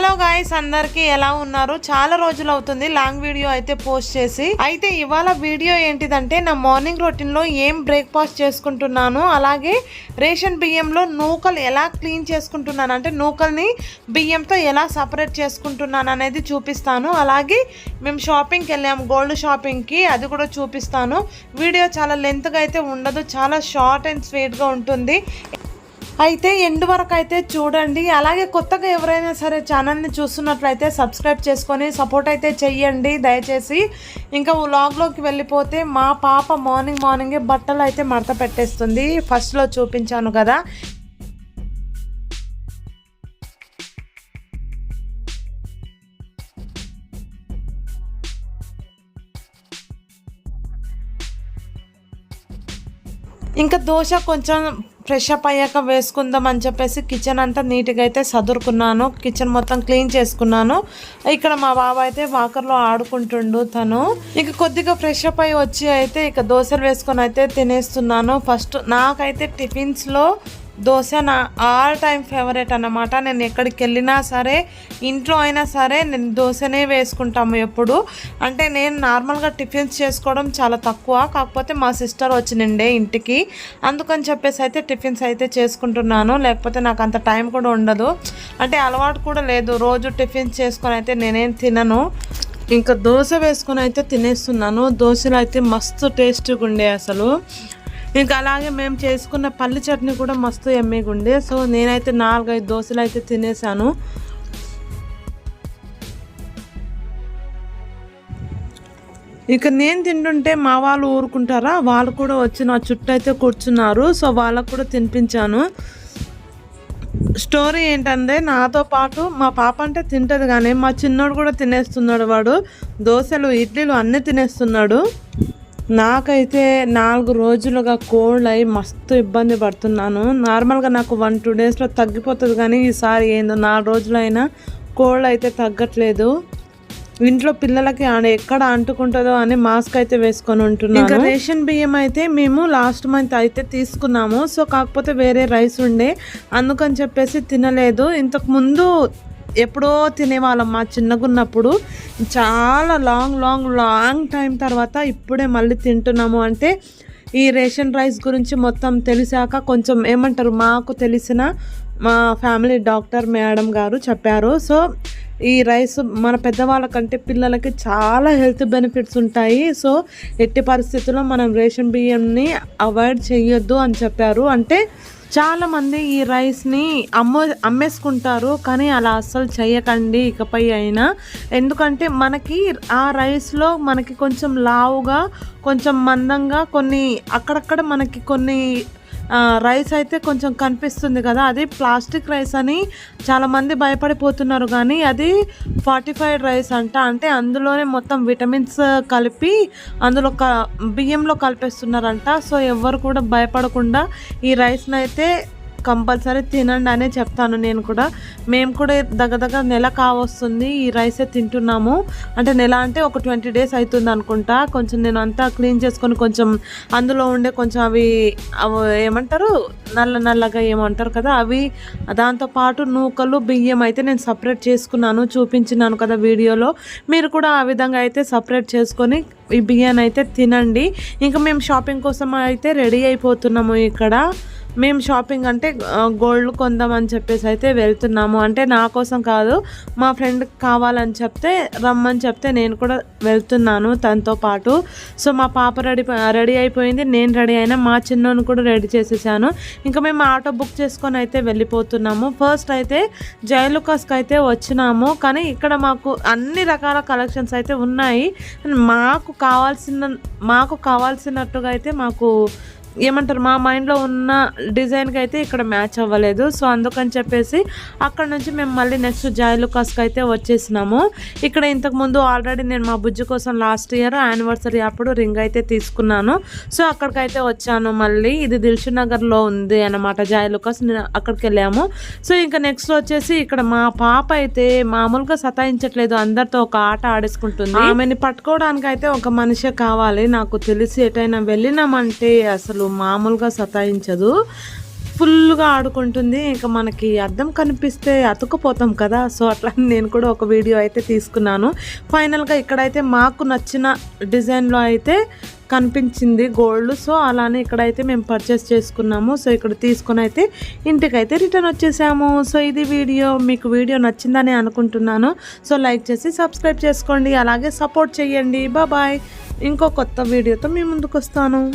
Hello guys అందరికి ఎలా ఉన్నారు? చాలా రోజులు అవుతుంది లాంగ్ వీడియో అయితే పోస్ట్ చేసి. అయితే ఇవాళ వీడియో ఏంటిదంటే నా మార్నింగ్ రొటీన్లో ఏం బ్రేక్ఫాస్ట్ చేసుకుంటున్నాను అలాగే రేషన్ బియ్యంలో నూకలు ఎలా క్లీన్ చేసుకుంటున్నాను అంటే నూకల్ని బియ్యంతో ఎలా సపరేట్ చేసుకుంటున్నాను అనేది చూపిస్తాను. అలాగే మేము షాపింగ్కి వెళ్ళాము గోల్డ్ షాపింగ్కి అది కూడా చూపిస్తాను. వీడియో చాలా లెంత్గా అయితే ఉండదు చాలా షార్ట్ అండ్ స్వీట్గా ఉంటుంది. అయితే ఎండ్ వరకు అయితే చూడండి. అలాగే కొత్తగా ఎవరైనా సరే ఛానల్ని చూస్తున్నట్లయితే సబ్స్క్రైబ్ చేసుకొని సపోర్ట్ అయితే చెయ్యండి. దయచేసి ఇంకా వ్లాగ్లోకి వెళ్ళిపోతే మా పాప మార్నింగ్ మార్నింగే బట్టలు అయితే మడత పెట్టేస్తుంది. ఫస్ట్లో చూపించాను కదా. ఇంకా దోశ కొంచెం ఫ్రెష్ అప్ అయ్యాక వేసుకుందాం అని చెప్పేసి కిచెన్ అంతా నీట్గా అయితే సదురుకున్నాను. కిచెన్ మొత్తం క్లీన్ చేసుకున్నాను. ఇక్కడ మా బాబా అయితే వాకర్లో ఆడుకుంటుండు తను. ఇక కొద్దిగా ఫ్రెష్ అప్ అయ్యి వచ్చి అయితే ఇక దోశలు వేసుకొని అయితే తినేస్తున్నాను. ఫస్ట్ నాకైతే టిఫిన్స్లో దోశ నా ఆల్ టైమ్ ఫేవరెట్ అన్నమాట. నేను ఎక్కడికి వెళ్ళినా సరే ఇంట్లో అయినా సరే నేను దోశనే వేసుకుంటాము ఎప్పుడు. అంటే నేను నార్మల్గా టిఫిన్స్ చేసుకోవడం చాలా తక్కువ. కాకపోతే మా సిస్టర్ వచ్చినండే ఇంటికి. అందుకని చెప్పేసి అయితే టిఫిన్స్ అయితే చేసుకుంటున్నాను. లేకపోతే నాకు అంత టైం కూడా ఉండదు. అంటే అలవాటు కూడా లేదు. రోజు టిఫిన్స్ చేసుకొని అయితే నేనేం తినను. ఇంకా దోశ వేసుకొని అయితే తినేస్తున్నాను. దోశలు అయితే మస్తు టేస్ట్గా ఉండే అసలు. ఇంకా అలాగే మేము చేసుకున్న పల్లి చట్నీ కూడా మస్తు ఎమ్మిగా ఉండే. సో నేనైతే నాలుగైదు దోశలు అయితే తినేసాను. ఇక నేను తింటుంటే మా వాళ్ళు ఊరుకుంటారా? వాళ్ళు కూడా వచ్చి నా చుట్టూ అయితే కూర్చున్నారు. సో వాళ్ళకు కూడా తినిపించాను. స్టోరీ ఏంటంటే నాతో పాటు మా పాప అంటే తింటుంది కానీ మా చిన్నోడు కూడా తినేస్తున్నాడు వాడు. దోశలు ఇడ్లీలు అన్నీ తినేస్తున్నాడు. నాకైతే నాలుగు రోజులుగా కోల్డ్ అయి మస్తు ఇబ్బంది పడుతున్నాను. నార్మల్గా నాకు వన్ టూ డేస్లో తగ్గిపోతుంది కానీ ఈసారి ఏందో నాలుగు రోజులైనా కోల్డ్ అయితే తగ్గట్లేదు. ఇంట్లో పిల్లలకి ఎక్కడ అంటుకుంటుందో అని మాస్క్ అయితే వేసుకొని ఉంటున్నాను. ఇంకా రేషన్ బియ్యం అయితే మేము లాస్ట్ మంత్ అయితే తీసుకున్నాము. సో కాకపోతే వేరే రైస్ ఉండే. అందుకని చెప్పేసి తినలేదు. ఇంతకు ముందు ఎప్పుడో తినేవాళ్ళం మా చిన్నగున్నప్పుడు. చాలా లాంగ్ లాంగ్ లాంగ్ టైం తర్వాత ఇప్పుడే మళ్ళీ తింటున్నాము అంటే ఈ రేషన్ రైస్ గురించి మొత్తం తెలిసాక కొంచెం ఏమంటారు మాకు తెలిసిన మా ఫ్యామిలీ డాక్టర్ మేడం గారు చెప్పారు. సో ఈ రైస్ మన పెద్దవాళ్ళకంటే పిల్లలకి చాలా హెల్త్ బెనిఫిట్స్ ఉంటాయి. సో ఎట్టి పరిస్థితుల్లో మనం రేషన్ బియ్యంని అవాయిడ్ చేయొద్దు అని చెప్పారు. అంటే చాలామంది ఈ రైస్ని అమ్మ అమ్మేసుకుంటారు కానీ అలా అస్సలు చేయకండి ఇకపై అయినా. ఎందుకంటే మనకి ఆ రైస్లో మనకి కొంచెం లావుగా కొంచెం మందంగా కొన్ని అక్కడక్కడ మనకి కొన్ని రైస్ అయితే కొంచెం కనిపిస్తుంది కదా. అది ప్లాస్టిక్ రైస్ అని చాలామంది భయపడిపోతున్నారు కానీ అది ఫార్టిఫైడ్ రైస్ అంట. అంటే అందులోనే మొత్తం విటమిన్స్ కలిపి అందులో క బియ్యంలో కలిపేస్తున్నారంట. సో ఎవరు కూడా భయపడకుండా ఈ రైస్ని అయితే కంపల్సరీ తినండి అనే చెప్తాను నేను కూడా. మేము కూడా దగ్గర దగ్గర నెల కావస్తుంది ఈ రైసే తింటున్నాము. అంటే నెల అంటే ఒక ట్వంటీ డేస్ అవుతుంది అనుకుంటా. కొంచెం నేను అంతా క్లీన్ చేసుకొని కొంచెం అందులో ఉండే కొంచెం అవి అవి ఏమంటారు? నల్ల నల్లగా ఏమంటారు కదా అవి. దాంతోపాటు నూకలు బియ్యం అయితే నేను సపరేట్ చేసుకున్నాను చూపించినాను కదా వీడియోలో. మీరు కూడా ఆ విధంగా అయితే సపరేట్ చేసుకొని ఈ బియ్యాన్ని అయితే తినండి. ఇంకా మేము షాపింగ్ కోసం అయితే రెడీ అయిపోతున్నాము ఇక్కడ. మేము షాపింగ్ అంటే గోల్డ్ కొందామని చెప్పేసి అయితే వెళ్తున్నాము. అంటే నా కోసం కాదు మా ఫ్రెండ్ కావాలని చెప్తే రమ్మని చెప్తే నేను కూడా వెళ్తున్నాను తనతో పాటు. సో మా పాప రెడీ రెడీ అయిపోయింది. నేను రెడీ అయినా మా చిన్నోని కూడా రెడీ చేసేసాను. ఇంకా మేము ఆటో బుక్ చేసుకొని అయితే వెళ్ళిపోతున్నాము. ఫస్ట్ అయితే జైలుకాస్కి అయితే వచ్చినాము. కానీ ఇక్కడ మాకు అన్ని రకాల కలెక్షన్స్ అయితే ఉన్నాయి. మాకు కావాల్సిన మాకు కావాల్సినట్టుగా అయితే మాకు ఏమంటారు మా మైండ్లో ఉన్న డిజైన్కి అయితే ఇక్కడ మ్యాచ్ అవ్వలేదు. సో అందుకని చెప్పేసి అక్కడ నుంచి మేము మళ్ళీ నెక్స్ట్ జాయిలుకాస్కి అయితే వచ్చేసినాము. ఇక్కడ ఇంతకుముందు ఆల్రెడీ నేను మా బుజ్జి కోసం లాస్ట్ ఇయర్ యానివర్సరీ అప్పుడు రింగ్ అయితే తీసుకున్నాను. సో అక్కడికైతే వచ్చాను మళ్ళీ. ఇది దిల్షు నగర్లో ఉంది అనమాట జాయిలుకాస్ నేను అక్కడికి వెళ్ళాము. సో ఇంకా నెక్స్ట్ వచ్చేసి ఇక్కడ మా పాప అయితే మామూలుగా సతాయించట్లేదు. అందరితో ఒక ఆట ఆడేసుకుంటుంది. ఆమెని పట్టుకోవడానికి అయితే ఒక మనిషి కావాలి. నాకు తెలిసి ఎటైనా వెళ్ళినామంటే అసలు మామూలుగా సతాయించదు. ఫుల్గా ఆడుకుంటుంది. ఇంకా మనకి అద్దం కనిపిస్తే అతుక్కుపోతాం కదా. సో అట్లా నేను కూడా ఒక వీడియో అయితే తీసుకున్నాను. ఫైనల్గా ఇక్కడైతే మాకు నచ్చిన డిజైన్లో అయితే కనిపించింది గోల్డ్. సో అలానే ఇక్కడైతే మేము పర్చేస్ చేసుకున్నాము. సో ఇక్కడ తీసుకొని అయితే ఇంటికైతే రిటర్న్ వచ్చేసాము. సో ఇది వీడియో. మీకు వీడియో నచ్చిందని అనుకుంటున్నాను. సో లైక్ చేసి సబ్స్క్రైబ్ చేసుకోండి. అలాగే సపోర్ట్ చేయండి. బాబాయ్ ఇంకో కొత్త వీడియోతో మీ ముందుకు వస్తాను.